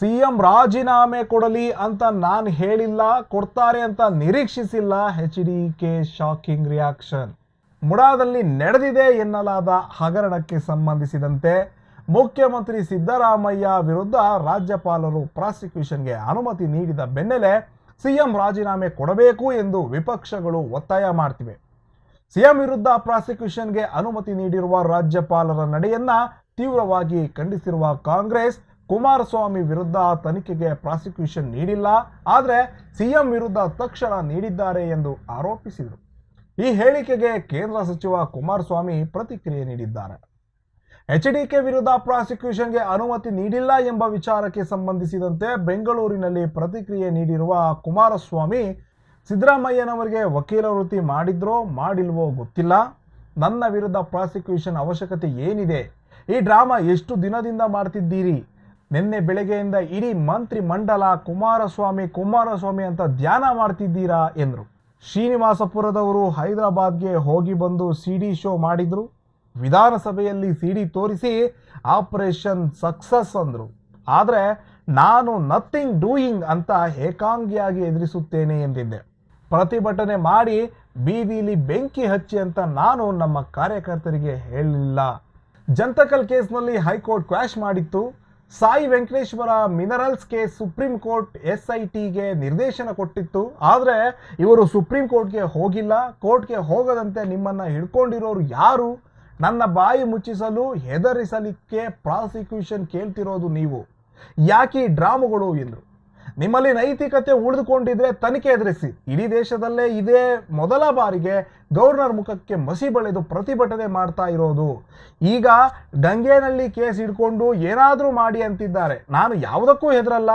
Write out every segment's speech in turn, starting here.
CM ರಾಜೀನಾಮೆ ಕೊಡಲಿ ಅಂತ ನಾನು ಹೇಳಿಲ್ಲ, ಕೊಡ್ತಾರೆ ಅಂತ ನಿರೀಕ್ಷಿಸಿಲ್ಲ. H D K shocking reaction ಮುಡಾದಲ್ಲಿ ನಡೆದಿದೆ ಎನ್ನಲಾದ ಹಗರಣಕ್ಕೆ ಸಂಬಂಧಿಸಿದಂತೆ ಮುಖ್ಯಮಂತ್ರಿ ಸಿದ್ದರಾಮಯ್ಯ ವಿರುದ್ಧ ರಾಜ್ಯಪಾಲರು ಪ್ರಾಸಿಕ್ಯೂಷನ್ಗೆ ಅನುಮತಿ ನೀಡಿದ ಬೆನ್ನಲ್ಲೇ ಸಿಎಂ ರಾಜೀನಾಮೆ ಕೊಡಬೇಕು ಎಂದು ವಿಪಕ್ಷಗಳು ಒತ್ತಾಯ ಮಾಡ್ತಿವೆ. ಸಿಎಂ ವಿರುದ್ಧ ಪ್ರಾಸಿಕ್ಯೂಷನ್ಗೆ ಅನುಮತಿ ನೀಡಿರುವ ರಾಜ್ಯಪಾಲರ ನಡೆಯನ್ನ ತೀವ್ರವಾಗಿ ಖಂಡಿಸಿರುವ ಕಾಂಗ್ರೆಸ್ ಕುಮಾರಸ್ವಾಮಿ ವಿರುದ್ಧ ತನಿಖೆಗೆ ಪ್ರಾಸಿಕ್ಯೂಷನ್ ನೀಡಿಲ್ಲ, ಆದರೆ ಸಿಎಂ ವಿರುದ್ಧ ತಕ್ಷಣ ನೀಡಿದ್ದಾರೆ ಎಂದು ಆರೋಪಿಸಿದರು. ಈ ಹೇಳಿಕೆಗೆ ಕೇಂದ್ರ ಸಚಿವ ಕುಮಾರಸ್ವಾಮಿ ಪ್ರತಿಕ್ರಿಯೆ ನೀಡಿದ್ದಾರೆ. ಎಚ್ ಡಿ ಕೆ ವಿರುದ್ಧ ಪ್ರಾಸಿಕ್ಯೂಷನ್ಗೆ ಅನುಮತಿ ನೀಡಿಲ್ಲ ಎಂಬ ವಿಚಾರಕ್ಕೆ ಸಂಬಂಧಿಸಿದಂತೆ ಬೆಂಗಳೂರಿನಲ್ಲಿ ಪ್ರತಿಕ್ರಿಯೆ ನೀಡಿರುವ ಕುಮಾರಸ್ವಾಮಿ, ಸಿದ್ದರಾಮಯ್ಯನವರಿಗೆ ವಕೀಲ ವೃತ್ತಿ ಮಾಡಿದ್ರೋ ಮಾಡಿಲ್ವೋ ಗೊತ್ತಿಲ್ಲ. ನನ್ನ ವಿರುದ್ಧ ಪ್ರಾಸಿಕ್ಯೂಷನ್ ಅವಶ್ಯಕತೆ ಏನಿದೆ? ಈ ಡ್ರಾಮಾ ಎಷ್ಟು ದಿನದಿಂದ ಮಾಡ್ತಿದ್ದೀರಿ? ನಿನ್ನೆ ಬೆಳಗ್ಗೆಯಿಂದ ಇಡೀ ಮಂತ್ರಿ ಮಂಡಲ, ಕುಮಾರಸ್ವಾಮಿ ಕುಮಾರಸ್ವಾಮಿ ಅಂತ ಧ್ಯಾನ ಮಾಡ್ತಿದ್ದೀರಾ ಎಂದರು. ಶ್ರೀನಿವಾಸಪುರದವರು ಹೈದರಾಬಾದ್ಗೆ ಹೋಗಿ ಬಂದು ಸಿ ಡಿ ಶೋ ಮಾಡಿದ್ರು. ವಿಧಾನಸಭೆಯಲ್ಲಿ ಸಿ ಡಿ ತೋರಿಸಿ ಆಪರೇಷನ್ ಸಕ್ಸಸ್ ಅಂದರು. ಆದರೆ ನಾನು ನಥಿಂಗ್ ಡೂಯಿಂಗ್ ಅಂತ ಏಕಾಂಗಿಯಾಗಿ ಎದುರಿಸುತ್ತೇನೆ ಎಂದಿದ್ದೆ. ಪ್ರತಿಭಟನೆ ಮಾಡಿ ಬೀದಿಲಿ ಬೆಂಕಿ ಹಚ್ಚಿ ಅಂತ ನಾನು ನಮ್ಮ ಕಾರ್ಯಕರ್ತರಿಗೆ ಹೇಳಲಿಲ್ಲ ಜಂತಕಲ್ ಕೇಸ್ನಲ್ಲಿ ಹೈಕೋರ್ಟ್ ಕ್ವಾಶ್ ಮಾಡಿತ್ತು. Sai Venkateshwara minerals case supreme court S I ಟಿಗೆ ನಿರ್ದೇಶನ ಕೊಟ್ಟಿತ್ತು. ಆದರೆ ಇವರು ಸುಪ್ರೀಂ ಕೋರ್ಟ್ಗೆ ಹೋಗಿಲ್ಲ. ಕೋರ್ಟ್ಗೆ ಹೋಗದಂತೆ ನಿಮ್ಮನ್ನು ಹಿಡ್ಕೊಂಡಿರೋರು ಯಾರು? ನನ್ನ ಬಾಯಿ ಮುಚ್ಚಿಸಲು ಹೆದರಿಸಲಿಕ್ಕೆ ಪ್ರಾಸಿಕ್ಯೂಷನ್ ಕೇಳ್ತಿರೋದು ನೀವು. ಯಾಕೆ ಡ್ರಾಮಗಳು ಎಂದರು? ನಿಮ್ಮಲ್ಲಿ ನೈತಿಕತೆ ಉಳಿದುಕೊಂಡಿದ್ರೆ ತನಿಖೆ ಎದುರಿಸಿ. ಇಡೀ ದೇಶದಲ್ಲೇ ಇದೇ ಮೊದಲ ಬಾರಿಗೆ ಗವರ್ನರ್ ಮುಖಕ್ಕೆ ಮಸಿ ಬಳಿದು ಪ್ರತಿಭಟನೆ ಮಾಡ್ತಾ ಇರೋದು. ಈಗ ದಂಗೆನಲ್ಲಿ ಕೇಸ್ ಹಿಡ್ಕೊಂಡು ಏನಾದರೂ ಮಾಡಿ ಅಂತಿದ್ದಾರೆ. ನಾನು ಯಾವುದಕ್ಕೂ ಹೆದರಲ್ಲ.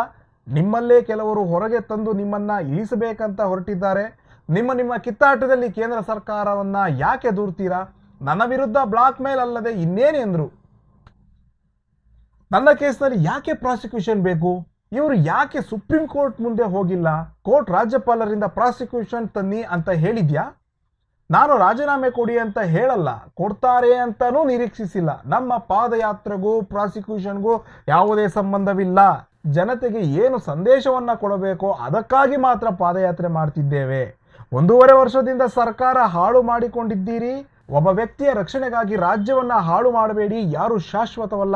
ನಿಮ್ಮಲ್ಲೇ ಕೆಲವರು ಹೊರಗೆ ತಂದು ನಿಮ್ಮನ್ನ ಇಳಿಸಬೇಕಂತ ಹೊರಟಿದ್ದಾರೆ. ನಿಮ್ಮ ನಿಮ್ಮ ಕಿತ್ತಾಟದಲ್ಲಿ ಕೇಂದ್ರ ಸರ್ಕಾರವನ್ನ ಯಾಕೆ ದೂರ್ತೀರಾ? ನನ್ನ ವಿರುದ್ಧ ಬ್ಲಾಕ್ ಮೇಲ್ ಅಲ್ಲದೆ ಇನ್ನೇನು ಎಂದರು? ನನ್ನ ಕೇಸ್ನಲ್ಲಿ ಯಾಕೆ ಪ್ರಾಸಿಕ್ಯೂಷನ್ ಬೇಕು? ಇವರು ಯಾಕೆ ಸುಪ್ರೀಂ ಕೋರ್ಟ್ ಮುಂದೆ ಹೋಗಿಲ್ಲ? ಕೋರ್ಟ್ ರಾಜ್ಯಪಾಲರಿಂದ ಪ್ರಾಸಿಕ್ಯೂಷನ್ ತನ್ನಿ ಅಂತ ಹೇಳಿದ್ಯಾ? ನಾನು ರಾಜೀನಾಮೆ ಕೊಡಿ ಅಂತ ಹೇಳಲ್ಲ. ಕೊಡ್ತಾರೆ ಅಂತಲೂ ನಿರೀಕ್ಷಿಸಿಲ್ಲ. ನಮ್ಮ ಪಾದಯಾತ್ರೆಗೂ, ಪ್ರಾಸಿಕ್ಯೂಷನ್ಗೂ ಯಾವುದೇ ಸಂಬಂಧವಿಲ್ಲ. ಜನತೆಗೆ ಏನು ಸಂದೇಶವನ್ನ ಕೊಡಬೇಕೋ ಅದಕ್ಕಾಗಿ ಮಾತ್ರ ಪಾದಯಾತ್ರೆ ಮಾಡ್ತಿದ್ದೇವೆ. ಒಂದೂವರೆ ವರ್ಷದಿಂದ ಸರ್ಕಾರ ಹಾಳು ಮಾಡಿಕೊಂಡಿದ್ದೀರಿ. ಒಬ್ಬ ವ್ಯಕ್ತಿಯ ರಕ್ಷಣೆಗಾಗಿ ರಾಜ್ಯವನ್ನ ಹಾಳು ಮಾಡಬೇಡಿ. ಯಾರು ಶಾಶ್ವತವಲ್ಲ.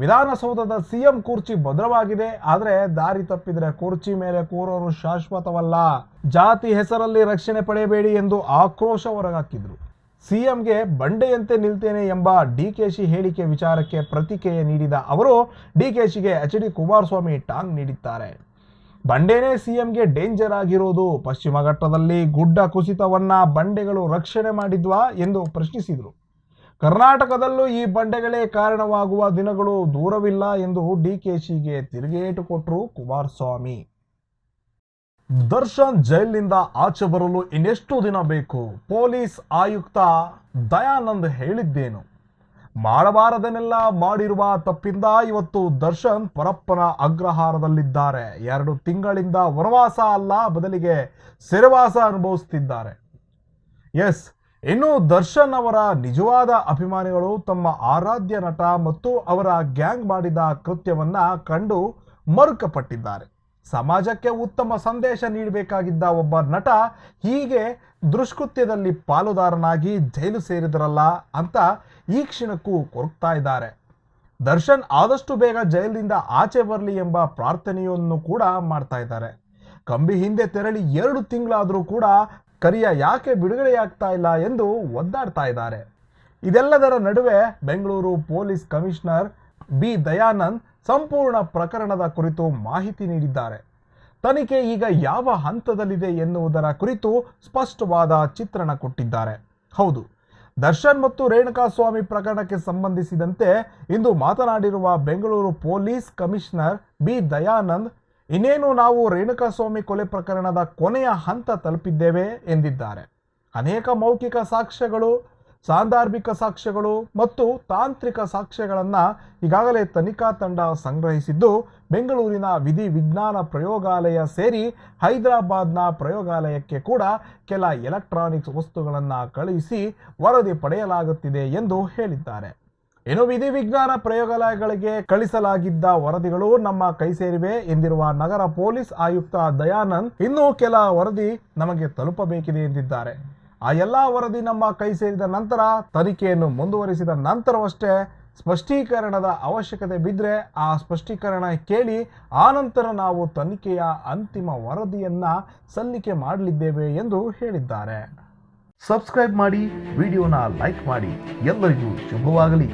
ವಿಧಾನಸೌಧದ ಸಿಎಂ ಕುರ್ಚಿ ಭದ್ರವಾಗಿದೆ, ಆದರೆ ದಾರಿ ತಪ್ಪಿದ್ರೆ ಕುರ್ಚಿ ಮೇಲೆ ಕೂರೋರು ಶಾಶ್ವತವಲ್ಲ. ಜಾತಿ ಹೆಸರಲ್ಲಿ ರಕ್ಷಣೆ ಪಡೆಯಬೇಡಿ ಎಂದು ಆಕ್ರೋಶ ಹೊರಗಾಕಿದ್ರು. ಸಿಎಂಗೆ ಬಂಡೆಯಂತೆ ನಿಲ್ತೇನೆ ಎಂಬ ಡಿಕೆಶಿ ಹೇಳಿಕೆ ವಿಚಾರಕ್ಕೆ ಪ್ರತಿಕ್ರಿಯೆ ನೀಡಿದ ಅವರು ಡಿಕೆಶಿಗೆ ಎಚ್ ಡಿ ಕುಮಾರಸ್ವಾಮಿ ಟಾಂಗ್ ನೀಡಿದ್ದಾರೆ. ಬಂಡೆನೇ ಸಿಎಂಗೆ ಡೇಂಜರ್ ಆಗಿರೋದು, ಪಶ್ಚಿಮ ಘಟ್ಟದಲ್ಲಿ ಗುಡ್ಡ ಕುಸಿತವನ್ನ ಬಂಡೆಗಳು ರಕ್ಷಣೆ ಮಾಡಿದ್ವಾ ಎಂದು ಪ್ರಶ್ನಿಸಿದರು. ಕರ್ನಾಟಕದಲ್ಲೂ ಈ ಬಂಡೆಗಳೇ ಕಾರಣವಾಗುವ ದಿನಗಳು ದೂರವಿಲ್ಲ ಎಂದು ಡಿಕೆಶಿಗೆ ತಿರುಗೇಟು ಕೊಟ್ಟರು ಕುಮಾರಸ್ವಾಮಿ. ದರ್ಶನ್ ಜೈಲಿನಿಂದ ಆಚೆ ಬರಲು ಇನ್ನೆಷ್ಟು ದಿನ ಬೇಕು, ಪೊಲೀಸ್ ಆಯುಕ್ತ ದಯಾನಂದ್ ಹೇಳಿದ್ದೇನು. ಮಾಡಬಾರದನ್ನೆಲ್ಲ ಮಾಡಿರುವ ತಪ್ಪಿಂದ ಇವತ್ತು ದರ್ಶನ್ ಪರಪ್ಪನ ಅಗ್ರಹಾರದಲ್ಲಿದ್ದಾರೆ. ಎರಡು ತಿಂಗಳಿಂದ ವನವಾಸ ಅಲ್ಲ, ಬದಲಿಗೆ ಸೆರೆವಾಸ ಅನುಭವಿಸುತ್ತಿದ್ದಾರೆ ಎಸ್ ಇನ್ನು ದರ್ಶನ್ ಅವರ ನಿಜವಾದ ಅಭಿಮಾನಿಗಳು ತಮ್ಮ ಆರಾಧ್ಯ ನಟ ಮತ್ತು ಅವರ ಗ್ಯಾಂಗ್ ಮಾಡಿದ ಕೃತ್ಯವನ್ನ ಕಂಡು ಮರುಕಪಟ್ಟಿದ್ದಾರೆ. ಸಮಾಜಕ್ಕೆ ಉತ್ತಮ ಸಂದೇಶ ನೀಡಬೇಕಾಗಿದ್ದ ಒಬ್ಬ ನಟ ಹೀಗೆ ದುಷ್ಕೃತ್ಯದಲ್ಲಿ ಪಾಲುದಾರನಾಗಿ ಜೈಲು ಸೇರಿದರಲ್ಲ ಅಂತ ಈ ಕ್ಷಣಕ್ಕೂ ಕೊರಗ್ತಾ ಇದ್ದಾರೆ. ದರ್ಶನ್ ಆದಷ್ಟು ಬೇಗ ಜೈಲಿನಿಂದ ಆಚೆ ಬರಲಿ ಎಂಬ ಪ್ರಾರ್ಥನೆಯನ್ನು ಕೂಡ ಮಾಡ್ತಾ ಇದ್ದಾರೆ. ಕಂಬಿ ಹಿಂದೆ ತೆರಳಿ ಎರಡು ತಿಂಗಳಾದರೂ ಕೂಡ ಕರಿಯ ಯಾಕೆ ಬಿಡುಗಡೆಯಾಗ್ತಾ ಇಲ್ಲ ಎಂದು ಒದ್ದಾಡ್ತಾ ಇದ್ದಾರೆ. ಇದೆಲ್ಲದರ ನಡುವೆ Bengaluru police commissioner B. Dayanand ಸಂಪೂರ್ಣ ಪ್ರಕರಣದ ಕುರಿತು ಮಾಹಿತಿ ನೀಡಿದ್ದಾರೆ. ತನಿಖೆ ಈಗ ಯಾವ ಹಂತದಲ್ಲಿದೆ ಎನ್ನುವುದರ ಕುರಿತು ಸ್ಪಷ್ಟವಾದ ಚಿತ್ರಣ ಕೊಟ್ಟಿದ್ದಾರೆ. ಹೌದು, ದರ್ಶನ್ ಮತ್ತು ರೇಣುಕಾಸ್ವಾಮಿ ಪ್ರಕರಣಕ್ಕೆ ಸಂಬಂಧಿಸಿದಂತೆ ಇಂದು ಮಾತನಾಡಿರುವ Bengaluru police commissioner B. Dayanand ಇನ್ನೇನು ನಾವು ರೇಣುಕಾಸ್ವಾಮಿ ಕೊಲೆ ಪ್ರಕರಣದ ಕೊನೆಯ ಹಂತ ತಲುಪಿದ್ದೇವೆ ಎಂದಿದ್ದಾರೆ. ಅನೇಕ ಮೌಖಿಕ ಸಾಕ್ಷ್ಯಗಳು ಸಾಂದರ್ಭಿಕ ಸಾಕ್ಷ್ಯಗಳು ಮತ್ತು ತಾಂತ್ರಿಕ ಸಾಕ್ಷ್ಯಗಳನ್ನು ಈಗಾಗಲೇ ತನಿಖಾ ತಂಡ ಸಂಗ್ರಹಿಸಿದ್ದು, ಬೆಂಗಳೂರಿನ ವಿಧಿ ವಿಜ್ಞಾನ ಪ್ರಯೋಗಾಲಯ ಸೇರಿ ಹೈದರಾಬಾದ್ನ ಪ್ರಯೋಗಾಲಯಕ್ಕೆ ಕೂಡ ಕೆಲ ಎಲೆಕ್ಟ್ರಾನಿಕ್ಸ್ ವಸ್ತುಗಳನ್ನು ಕಳುಹಿಸಿ ವರದಿ ಪಡೆಯಲಾಗುತ್ತಿದೆ ಎಂದು ಹೇಳಿದ್ದಾರೆ. ಇನ್ನು ವಿಧಿ ವಿಜ್ಞಾನ ಪ್ರಯೋಗಾಲಯಗಳಿಗೆ ಕಳಿಸಲಾಗಿದ್ದ ವರದಿಗಳು ನಮ್ಮ ಕೈ ಸೇರಿವೆ ಎಂದಿರುವ ನಗರ ಪೊಲೀಸ್ ಆಯುಕ್ತ ದಯಾನಂದ್ ಇನ್ನೂ ಕೆಲ ವರದಿ ನಮಗೆ ತಲುಪಬೇಕಿದೆ ಎಂದಿದ್ದಾರೆ. ಆ ಎಲ್ಲಾ ವರದಿ ನಮ್ಮ ಕೈ ಸೇರಿದ ನಂತರ, ತನಿಖೆಯನ್ನು ಮುಂದುವರಿಸಿದ ನಂತರವಷ್ಟೇ ಸ್ಪಷ್ಟೀಕರಣದ ಅವಶ್ಯಕತೆ ಬಿದ್ದರೆ ಆ ಸ್ಪಷ್ಟೀಕರಣ ಕೇಳಿ ಆನಂತರ ನಾವು ತನಿಖೆಯ ಅಂತಿಮ ವರದಿಯನ್ನ ಸಲ್ಲಿಕೆ ಮಾಡಲಿದ್ದೇವೆ ಎಂದು ಹೇಳಿದ್ದಾರೆ. ಸಬ್ಸ್ಕ್ರೈಬ್ ಮಾಡಿ, ವಿಡಿಯೋನ ಲೈಕ್ ಮಾಡಿ, ಎಲ್ಲರಿಗೂ ಶುಭವಾಗಲಿ.